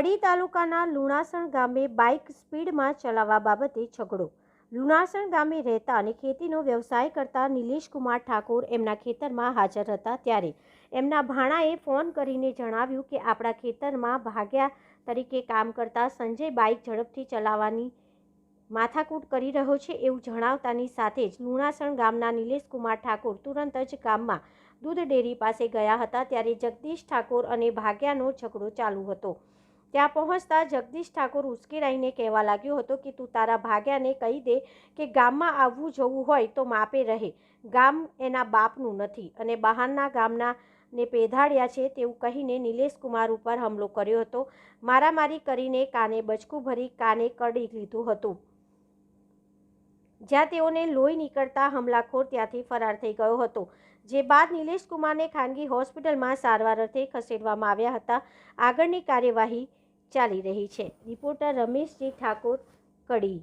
કડી તાલુકાના લુણાસણ ગામે બાઇક સ્પીડમાં ચલાવવા બાબતે ઝઘડો. લુણાસણ ગામે રહેતા અને ખેતીનો વ્યવસાય કરતા નિલેશકુમાર ઠાકોર એમના ખેતરમાં હાજર હતા ત્યારે એમના ભાણાએ ફોન કરીને જણાવ્યું કે આપણા ખેતરમાં ભાગ્યા તરીકે કામ કરતા સંજય બાઇક ઝડપથી ચલાવવાની માથાકૂટ કરી રહ્યો છે એવું જણાવતાની સાથે જ લુણાસણ ગામના નિલેશકુમાર ઠાકોર તુરંત જ ગામમાં દૂધ ડેરી પાસે ગયા હતા ત્યારે જગદીશ ઠાકોર અને ભાગ્યાનો ઝઘડો ચાલુ હતો. ત્યાં પહોંચતા જગદીશ ઠાકોર ઉશ્કેરાઈને કહેવા લાગ્યો હતો કે, તું તારા ભાગ્યાને કહી દે કે ગામમાં આવવું જવું હોય તો માપે રહે. ગામ એના બાપનું નથી અને બહારના ગામના ને પેધાડ્યા છે તેવું કહીને નિલેશ કુમાર ઉપર હુમલો કર્યો હતો. મારામારી કરીને કાને બચકું ભરી, કાને કડી લીધું હતું. જ્યાં તેઓને લોહી નીકળતા હુમલાખોર ત્યાંથી ફરાર થઈ ગયો હતો. જે બાદ નિલેશ કુમારને ખાનગી હોસ્પિટલમાં સારવાર અર્થે ખસેડવામાં આવ્યા હતા. આગળની કાર્યવાહી ચાલી રહી છે. રિપોર્ટર રમેશજી ઠાકોર કડી.